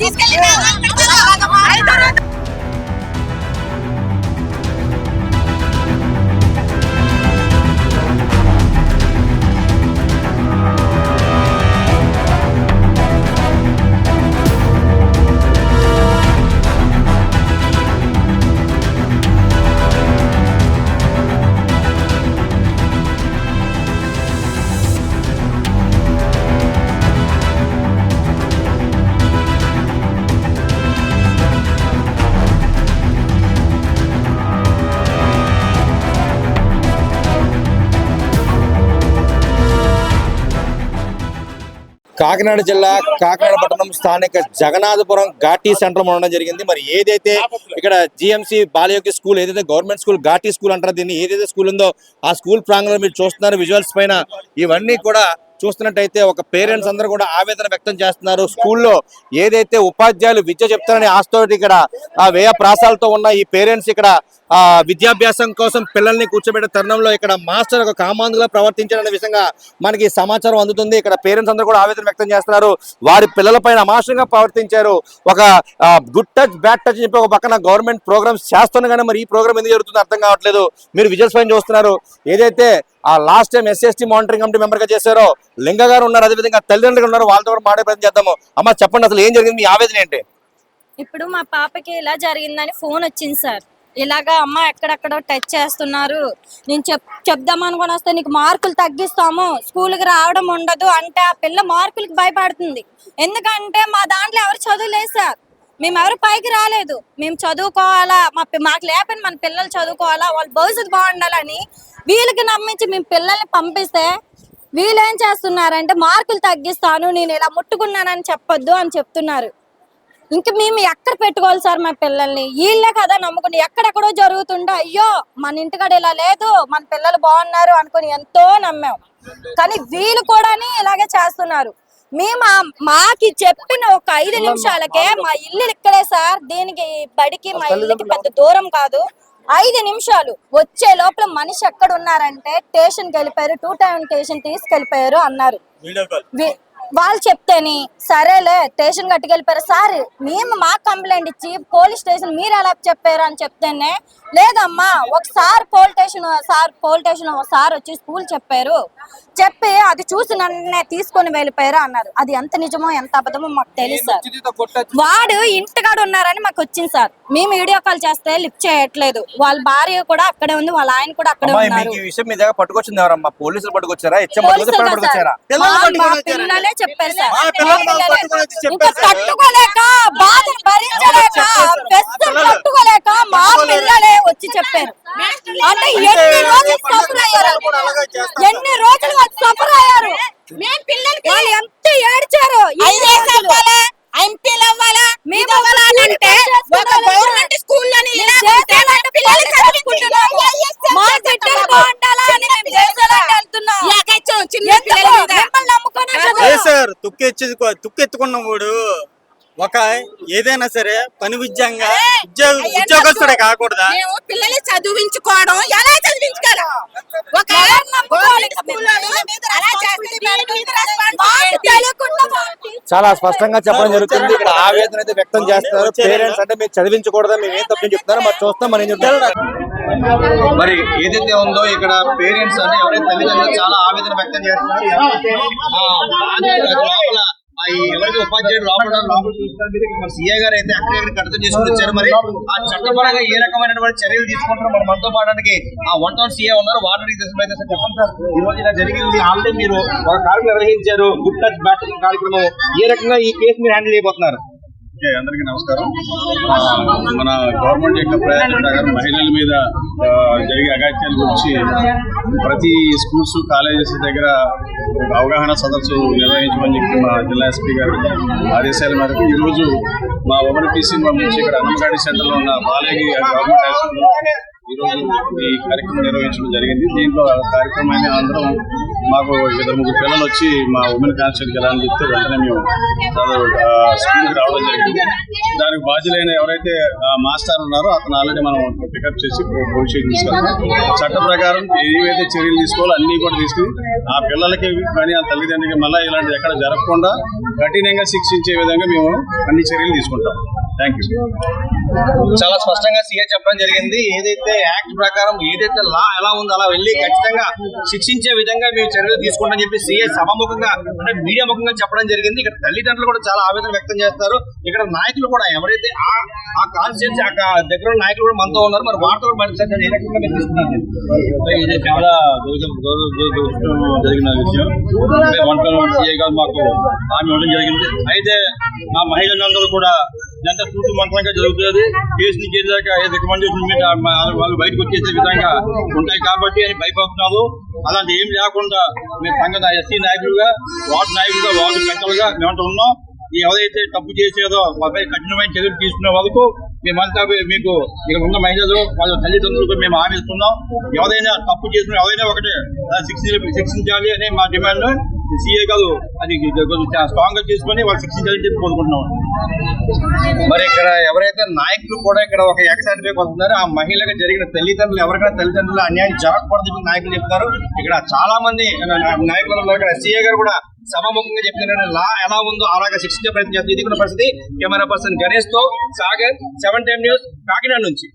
తీసుకెళ్ళి కాకినాడ జిల్లా కాకినాడ పట్టణం స్థానిక జగన్నాథపురం ఘాటీ సెంటర్ ఉండడం జరిగింది. మరి ఏదైతే ఇక్కడ జిఎంసీ బాలయోగ్య స్కూల్ ఏదైతే గవర్నమెంట్ స్కూల్ ఘాటీ స్కూల్ అంటారు దీన్ని ఏదైతే స్కూల్ ఉందో ఆ స్కూల్ ప్రాంగణంలో మీరు చూస్తున్నారు విజువల్స్ పైన. ఇవన్నీ కూడా చూస్తున్నట్టయితే ఒక పేరెంట్స్ అందరూ కూడా ఆవేదన వ్యక్తం చేస్తున్నారు. స్కూల్లో ఏదైతే ఉపాధ్యాయులు విద్య చెప్తారని ఆస్తోటి ఇక్కడ ఆ వ్యయ ప్రాసాలతో ఉన్న ఈ పేరెంట్స్ ఇక్కడ విద్యాభ్యాసం కోసం పిల్లల్ని కూర్చోబెట్టే తరుణంలో ఇక్కడ మాస్టర్ ఒక కామాంధుగా ప్రవర్తించారనే విషయంగా మనకి సమాచారం అందుతుంది. ఇక్కడ పేరెంట్స్ అందరూ కూడా ఆవేదన వ్యక్తం చేస్తున్నారు. వారి పిల్లల పైన అమానుషంగా ప్రవర్తించారు. ఒక గుడ్ టచ్ బ్యాడ్ టచ్ చెప్పి ఒక పక్కన గవర్నమెంట్ ప్రోగ్రామ్స్ చేస్తున్నా కానీ మరి ఈ ప్రోగ్రామ్ ఎందుకు జరుగుతుందో అర్థం కావట్లేదు. మీరు విజువల్స్ పైన చూస్తున్నారు. ఏదైతే ఆ last time SST monitoring committee మెంబర్గా చేశారో లింగ గారు ఉన్నారు. అదేవిధంగా తల్లిదండ్రులు ఉన్నారు. వాళ్ళతో కూడా మాడే ప్రయత్నం చేద్దాము. అమ్మ చెప్పండి అసలు ఏం జరిగింది? మీ ఆవేదన ఏంటి? ఇప్పుడు మా పాపకి ఇలా జరిగిందని ఫోన్ వచ్చింది సార్. ఇలాగా అమ్మ ఎక్కడెక్కడో టచ్ చేస్తున్నారు. నేను చెప్ చెప్దామనుకుని వస్తే నీకు మార్కులు తగ్గిస్తాము. స్కూల్కి రావడం ఉండదు అంటే ఆ పిల్ల మార్కులకి భయపడుతుంది. ఎందుకంటే మా దాంట్లో ఎవరు చదువులేదు సార్. మేము ఎవరు పైకి రాలేదు. మేము చదువుకోవాలా మా మాకు లేపని మన పిల్లలు చదువుకోవాలా వాళ్ళ భవిష్యత్తు బాగుండాలని వీళ్ళకి నమ్మించి మేము పిల్లల్ని పంపిస్తే వీళ్ళు ఏం చేస్తున్నారంటే మార్కులు తగ్గిస్తాను నేను ఇలా ముట్టుకున్నానని చెప్పొద్దు అని చెప్తున్నారు. ఇంకా మేము ఎక్కడ పెట్టుకోవాలి సార్ మా పిల్లల్ని? వీళ్ళే కదా నమ్ముకుని ఎక్కడెక్కడో జరుగుతుండే. అయ్యో మన ఇంటికాడ ఇలా లేదు మన పిల్లలు బాగున్నారు అనుకుని ఎంతో నమ్మాం. కానీ వీళ్ళు కూడా ఇలాగే చేస్తున్నారు. మేము మాకి చెప్పిన ఒక ఐదు నిమిషాలకే మా ఇల్లు ఇక్కడే సార్. దీనికి బడికి మా ఇల్లుకి పెద్ద దూరం కాదు. ఐదు నిమిషాలు. వచ్చే లోపల మనిషి ఎక్కడ ఉన్నారంటే స్టేషన్కి వెళ్ళిపోయారు. టూ టైమ్ స్టేషన్ తీసుకెళ్ళిపోయారు అన్నారు. వాళ్ళు చెప్తేని సరేలే స్టేషన్ కట్టుకెళ్ళిపోయారు. సార్ మేము మాకు కంప్లైంట్ ఇచ్చి పోలీస్ స్టేషన్ మీరు ఎలా చెప్పారు అని చెప్తేనే లేదమ్మా ఒకసారి police station sir police station sir వచ్చి స్కూల్ చెప్పారు. చెప్పి అది చూసి నన్ను తీసుకొని వెళ్ళిపోయారు అన్నారు. అది ఎంత నిజమో ఎంత అబద్ధమో మాకు తెలియదు సార్. వాడు ఇంటికాడ ఉన్నారని మాకు వచ్చింది సార్. మేము వీడియో కాల్ చేస్తే లిఫ్ట్ చేయట్లేదు. వాళ్ళ భార్య కూడా అక్కడే ఉంది వాళ్ళ ఆయన కూడా అక్కడే ఉన్నారు. మీ పట్టుకొచ్చింది ఎవరమ్మా? పోలీసులు పట్టుకొచ్చారా. మా- మా పిల్లలే చెప్పారు సార్ మా పిల్లలు మా పిల్లలే. పట్టుకొని వచ్చి ఇంకా చెప్పారు సార్. తట్టుకోలేక బాధను భరించలేక పెద్దలు తట్టుకోలేక మా పిల్లలే వచ్చి చెప్పారు అంటే ఎన్ని రోజులు సఫర్ అయ్యారు ఎన్ని రోజులు వాళ్ళు సఫర్ అయ్యారు వాళ్ళు ఎంత ఏడ్చారు ఐదేసి అవ్వాలా ఎంపీలు అవ్వాలా మేము అవ్వాలంటే ఒక గవర్నమెంట్ స్కూల్లోని ఇలా దేశాలంటే పిల్లలు చదువుకుంటున్నాము మా బిడ్డలు బాగుండాలని మేము దేశాలకు వెళ్తున్నాం యాకచ్చం చిన్న ఎందుకు? పిల్లల మీద మిమ్మల్ని నమ్ముకొని ఏ చదువు. తుక్కెచ్చి తుక్కెత్తుకున్నవాడు ఒక ఏదైనా సరే పని ఉద్యోగంగా ఉద్యోగ ఉద్యోగస్తుడే కాకూడదా? పిల్లల్ని చదివించుకోవడం ఎలా ఒక వాళ్ళు చాలా స్పష్టంగా చెప్పడం జరుగుతుంది. ఇక్కడ ఆవేదన అయితే వ్యక్తం చేస్తున్నారు. పేరెంట్స్ అంటే మీరు చదివించకూడదా మేము ఏం తప్పని చెప్తున్నారు మరి చూస్తాం మరి ఏం చెప్తారు? మరి ఏదైతే ఉందో ఇక్కడ పేరెంట్స్ అంటే ఎవరైతే తల్లిదండ్రులు చాలా ఆవేదన వ్యక్తం చేస్తున్నారు. లోపల ఎవరైతే ఉపాధ్యాయుడు రావడం సీఏ గారు అయితే అక్కడ కడత చేసుకుని వచ్చారు. మరి ఆ చట్టపరంగా ఏ రకమైనటువంటి చర్యలు తీసుకుంటారో మరి మనతో పాడడానికి ఆ వన్ టౌన్ సీఏ ఉన్నారు. వాటర్ చెప్పండి సార్. చెప్పండి ఈ రోజు ఇలా జరిగింది ఆల్రెడీ మీరు ఒక కార్యక్రమం నిర్వహించారు. గుడ్ టచ్ బ్యాటరీ కార్యక్రమం. ఏ రకంగా ఈ కేసు మీరు హ్యాండిల్ చేయబోతున్నారు? అందరికీ నమస్కారం. మన గవర్నమెంట్ యొక్క ప్రయాణం ప్రకారం మహిళల మీద జరిగే అగాత్యాల గురించి ప్రతి స్కూల్స్ కాలేజెస్ దగ్గర అవగాహన సదస్సు నిర్వహించమని చెప్పి మా జిల్లా ఎస్పీ గారు ఆదేశాల మేరకు ఈ రోజు మా ఉమెన్ టీసీ నుంచి ఇక్కడ అన్నమగాడి సెంటర్లో ఉన్న బాలేగి గవర్నమెంట్ హై ఈరోజు ఈ రోజు ఈ కార్యక్రమం నిర్వహించడం జరిగింది. దీంట్లో ఆ కార్యక్రమాన్ని అందరం మాకు ఇద్దరు ముగ్గురు పిల్లలు వచ్చి మా ఉమెన్ కాన్స్టిట్యూట్కి అని చెప్తే వెంటనే మేము స్కూల్కి రావడం జరిగింది. దానికి బాధ్యులైన ఎవరైతే మాస్టర్ ఉన్నారో అతను ఆల్రెడీ మనం పికప్ చేసి భవిష్యత్తు స్టేషన్ తీసుకెళ్తాం. చట్ట ప్రకారం ఏవైతే చర్యలు తీసుకోవాలో అన్ని కూడా తీసుకుని ఆ పిల్లలకి కానీ ఆ తల్లిదండ్రులకి మళ్ళీ ఇలాంటిది ఎక్కడ జరగకుండా కఠినంగా శిక్షించే విధంగా మేము అన్ని చర్యలు తీసుకుంటాం. థ్యాంక్ యూ చాలా స్పష్టంగా సీఏ చెప్పడం జరిగింది. ఏదైతే యాక్ట్ ప్రకారం ఏదైతే లా ఎలా ఉందో అలా వెళ్ళి ఖచ్చితంగా శిక్షించే విధంగా మేము చర్యలు తీసుకుంటామని చెప్పి సీఏ సభముఖంగా అంటే మీడియా ముఖంగా చెప్పడం జరిగింది. ఇక్కడ తల్లిదండ్రులు కూడా చాలా ఆవేదన వ్యక్తం చేస్తారు. ఇక్కడ నాయకులు కూడా ఎవరైతే ఆ కాన్స్టిట్యూన్సీ ఆ దగ్గర నాయకులు కూడా మనతో ఉన్నారు. మరి వార్తలు పరిస్థితి ఏ రకంగా ఇది చాలా జరిగిన విషయం. వంటలు మాకు హామీ ఇవ్వడం జరిగింది. అయితే మా మహిళలందరూ కూడా ఎంత తూటు మంత్రంగా జరుగుతుంది కేసు నుంచి వెళ్ళాక రికమెండేషన్ మీద వాళ్ళు బయటకు వచ్చేసే విధంగా ఉంటాయి కాబట్టి అని భయపడుతున్నారు. అలాంటి ఏం లేకుండా మేము సంఘ ఎస్సీ నాయకులుగా వార్డు నాయకులుగా వార్డు పెద్దలుగా మేమంతా ఉన్నాం. ఎవరైతే తప్పు చేసేదో వాళ్ళపై కఠినమైన చర్యలు తీసుకునే వరకు మేమంతా మీకు ఇక్కడ ఉన్న మహిళలు వాళ్ళ తల్లిదండ్రులకు మేము హామీ ఇస్తున్నాం ఎవరైనా తప్పు చేసిన ఎవరైనా ఒకటే శిక్షించాలి అనే మా డిమాండ్. సీఏ కాదు అది కొంచెం స్ట్రాంగ్గా తీసుకొని వాళ్ళు శిక్షించాలని చెప్పి కోరుకుంటున్నాం. మరి ఇక్కడ ఎవరైతే నాయకులు కూడా ఇక్కడ ఒక ఎకసాటి వైపు ఆ మహిళకు జరిగిన తల్లిదండ్రులు ఎవరికైనా తల్లిదండ్రులు అన్యాయం జరగకూడదు చెప్పి నాయకులు చెప్తారు. ఇక్కడ చాలా మంది నాయకులు ఉన్నారు. ఇక్కడ సీఏ గారు కూడా సభాముఖంగా చెప్తున్నారు. లా ఎలా ఉందో అలాగే శిక్షించే ప్రయత్నం చేస్తుంది ఇది కూడా పరిస్థితి. Camera person గణేష్తో Sagar seven time news Kakinada నుంచి.